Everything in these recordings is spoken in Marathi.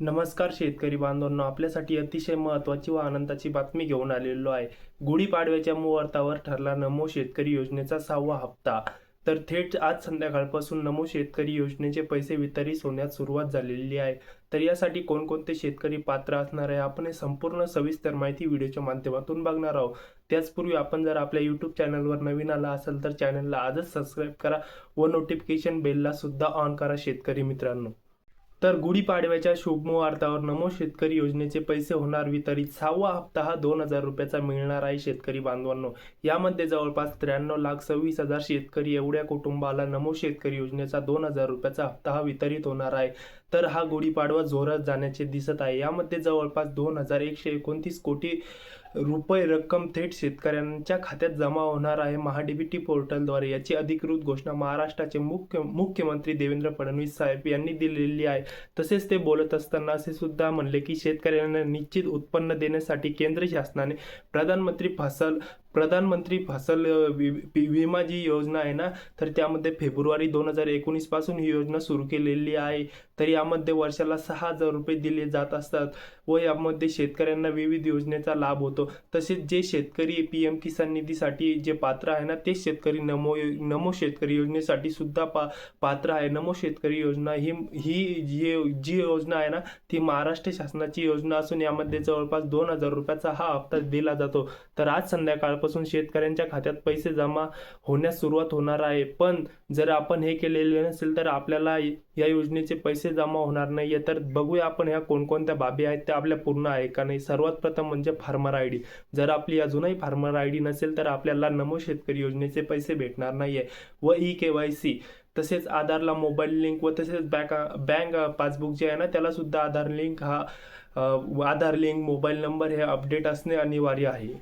नमस्कार शेतकरी बांधवांनो आपल्यासाठी अतिशय महत्त्वाची व आनंदाची बातमी घेऊन आलेलो आहे. गुढीपाडव्याच्या मुहूर्तावर ठरला नमो शेतकरी योजनेचा सहावा हप्ता. तर थेट आज संध्याकाळपासून नमो शेतकरी योजनेचे पैसे वितरित होण्यास सुरुवात झालेली आहे. तर यासाठी कोणकोणते शेतकरी पात्र असणार आहे आपण हे संपूर्ण सविस्तर माहिती व्हिडिओच्या माध्यमातून बघणार आहोत. त्याचपूर्वी आपण जर आपल्या यूट्यूब चॅनलवर नवीन आला असेल तर चॅनलला आजच सबस्क्राईब करा व नोटिफिकेशन बेलला सुद्धा ऑन करा शेतकरी मित्रांनो. तर गुढीपाडव्याच्या शुभमुहूर्तावर नमो शेतकरी योजनेचे पैसे होणार वितरित. सहावा हप्ता हा दोन हजार रुपयाचा मिळणार आहे शेतकरी बांधवांनो. यामध्ये जवळपास त्र्याण्णव लाख सव्वीस हजार शेतकरी एवढ्या कुटुंबाला नमो शेतकरी योजनेचा दोन हजार रुपयाचा हप्ता हा वितरित होणार आहे. तर हा गुढीपाडवा जोरात जाण्याचे दिसत आहे. यामध्ये जवळपास दोन हजार एकशे एकोणतीस कोटी रुपये रक्कम थेट शेतकऱ्यांच्या खात्यात जमा होणार आहे. महाडीबीटी पोर्टलद्वारे याची अधिकृत घोषणा महाराष्ट्राचे मुख्य मुख्यमंत्री देवेंद्र फडणवीस साहेब यांनी दिलेली आहे. तसेच ते बोलत असताना असे सुद्धा म्हणले की शेतकऱ्यांना निश्चित उत्पन्न देण्यासाठी केंद्र शासनाने प्रधानमंत्री फसल प्रधानमंत्री फसल वि- विमा जी योजना आहे ना तर त्यामध्ये फेब्रुवारी दोन हजार एकोणीसपासून ही योजना सुरू केलेली आहे. तर यामध्ये वर्षाला सहा हजार रुपये दिले जात असतात व यामध्ये शेतकऱ्यांना विविध योजनेचा लाभ होतो. तसेच जे शेतकरी पी एम किसान निधीसाठी जे पात्र आहे ना ते शेतकरी नमो नमो शेतकरी योजनेसाठी सुद्धा पा पात्र आहे. नमो शेतकरी योजना ही ही जी जी योजना आहे ना ती महाराष्ट्र शासनाची योजना असून यामध्ये जवळपास दोन हजार रुपयाचा हा हप्ता दिला जातो. तर आज संध्याकाळ संध्याकाळपासून शेतकऱ्यांच्या खात्यात पैसे जमा होण्यास सुरुवात होणार आहे. पण जर आपण हे केलेले नसेल तर आपल्याला या योजनेचे पैसे जमा होणार नाही आहे तर बघूया आपण ह्या कोणकोणत्या बाबी आहेत त्या आपल्या पूर्ण आहे का नाही. सर्वात प्रथम म्हणजे फार्मर आय डी. जर आपली अजूनही फार्मर आय डी नसेल तर आपल्याला नमो शेतकरी योजनेचे पैसे भेटणार नाही आहे व ई के वाय सी. तसेच आधारला मोबाईल लिंक व तसेच बँक बँक पासबुक जे आहे ना त्याला सुद्धा आधार लिंक हा आधार लिंक मोबाईल नंबर हे अपडेट असणे अनिवार्य आहे.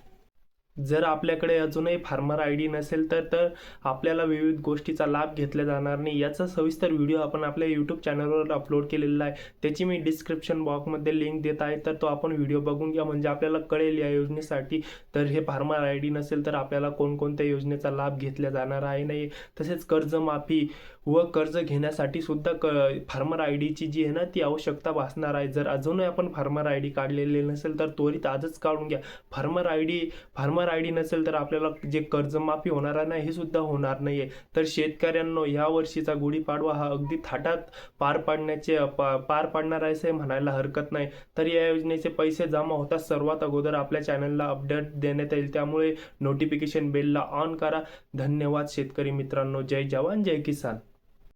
जर आपल्याकडे अजूनही फार्मर आय डी नसेल तर तर आपल्याला विविध गोष्टीचा लाभ घेतला जाणार नाही. याचा सविस्तर व्हिडिओ आपण आपल्या यूट्यूब चॅनलवर अपलोड केलेला आहे. त्याची मी डिस्क्रिप्शन बॉक्समध्ये लिंक देत आहे. तर तो आपण व्हिडिओ बघून घ्या. म्हणजे आपल्याला कळेल या योजनेसाठी. तर हे फार्मर आय डी नसेल तर आपल्याला कोणकोणत्या योजनेचा लाभ घेतला जाणार आहे नाही. तसेच कर्जमाफी व कर्ज घेण्यासाठी सुद्धा क फार्मर आय डीची जी आहे ना ती आवश्यकता भासणार आहे. जर अजूनही आपण फार्मर आय डी काढलेले नसेल तर त्वरित आजच काढून घ्या. Farmer I D farmer I D नसेल तर आपल्याला जे कर्जमाफी होणार नाही हे सुद्धा होणार नाही आहे तर शेतकऱ्यांनो ह्या वर्षीचा गुढीपाडवा हा अगदी थाटात पार पाडण्याचे पा- पार पाडणार आहे असं म्हणायला हरकत नाही. तर या योजनेचे पैसे जमा होतात सर्वात अगोदर आपल्या चॅनलला अपडेट देण्यात येईल. त्यामुळे नोटिफिकेशन बेलला ऑन करा. धन्यवाद शेतकरी मित्रांनो. जय जवान जय किसान.